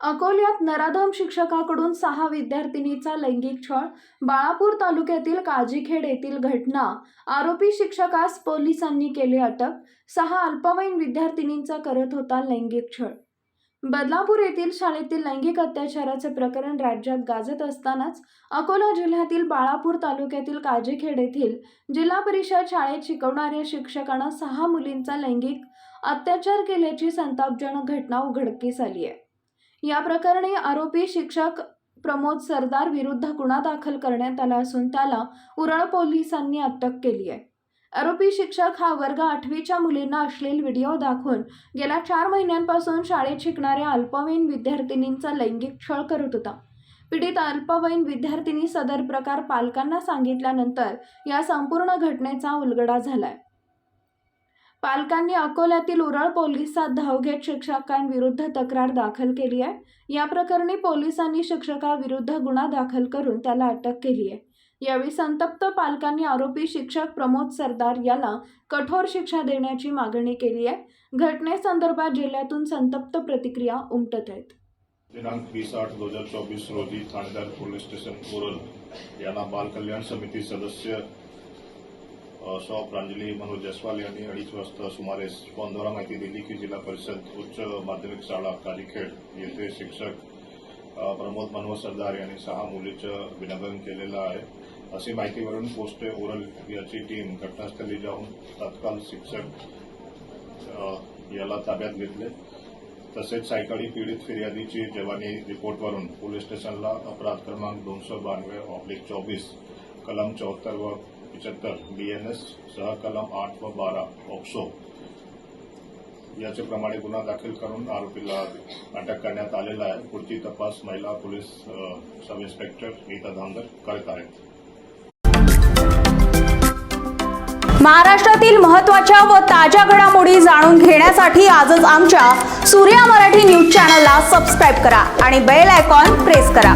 अकोल्यात नराधम शिक्षकाकडून सहा विद्यार्थिनीचा लैंगिक छळ बाळापूर तालुक्यातील काजीखेड येथील घटना आरोपी शिक्षकास पोलिसांनी केले अटक सहा अल्पवयीन विद्यार्थिनींचा करत होता लैंगिक छळ. बदलापूर येथील शाळेतील लैंगिक अत्याचाराचे प्रकरण राज्यात गाजत असतानाच अकोला जिल्ह्यातील बाळापूर तालुक्यातील काजीखेड येथील जिल्हा परिषद शाळेत शिकवणाऱ्या शिक्षकानं सहा मुलींचा लैंगिक अत्याचार केल्याची संतापजनक घटना उघडकीस आली आहे. या प्रकरणी आरोपी शिक्षक प्रमोद सरदार विरुद्ध गुन्हा दाखल करण्यात आला असून त्याला उरळ पोलिसांनी अटक केली आहे. आरोपी शिक्षक हा वर्ग आठवीच्या मुलींना अश्लील व्हिडिओ दाखवून गेल्या चार महिन्यांपासून शाळेत शिकणाऱ्या अल्पवयीन विद्यार्थिनींचा लैंगिक छळ करत होता. पीडित अल्पवयीन विद्यार्थिनी सदर प्रकार पालकांना सांगितल्यानंतर या संपूर्ण घटनेचा उलगडा झालाय. पालकांनी अकोल्यातील उरळ पोलिसात धाव घेत शिक्षकांविरुद्ध तक्रार दाखल केली आहे. या प्रकरणी पोलिसांनी शिक्षकाविरुद्ध गुन्हा दाखल करून त्याला अटक केली आहे. यावेळी संतप्त पालकांनी आरोपी शिक्षक प्रमोद सरदार याला कठोर शिक्षा देण्याची मागणी केली आहे. घटनेसंदर्भात जिल्ह्यातून संतप्त प्रतिक्रिया उमटत आहेत. दिनांक वीस आठ दोन हजार चोवीस रोजी ठाणेदार पोलीस स्टेशन कोरल यांना बाल कल्याण समिती सदस्य सौ प्रांजली मनोज जयस्वाल यांनी अडीच वाजता सुमारे फोन माहिती दिली की जिल्हा परिषद उच्च माध्यमिक शाळा कालीखेड येथे शिक्षक प्रमोद मनोहर सरदार यांनी सहा मुलीचं विलंबन केलेलं आहे. अशी माहितीवरून पोस्टे उरल याची टीम घटनास्थळी जाऊन तत्काल शिक्षक याला ताब्यात घेतले. तसेच सायकाळी पीडित फिर्यादीची जवानी रिपोर्टवरून पोलीस स्टेशनला अपराध क्रमांक दोनशे बानवे ऑब्लिक चोवीस कलम चौहत्तर व पिचहत्तर एस सह कलम आठ व बारा ऑक्सो याचे गुन्हा दाखल करून आरोपीला अटक करण्यात आलेला आहे. पुढची तपास महिला police sub inspector Nita Dhamdar करत आहेत. महाराष्ट्रातील महत्त्वाच्या व ताज्या घडामोडी जाणून घेण्यासाठी आजच आमच्या सूर्या मराठी न्यूज चॅनलला सबस्क्राईब करा आणि बेल आयकॉन प्रेस करा.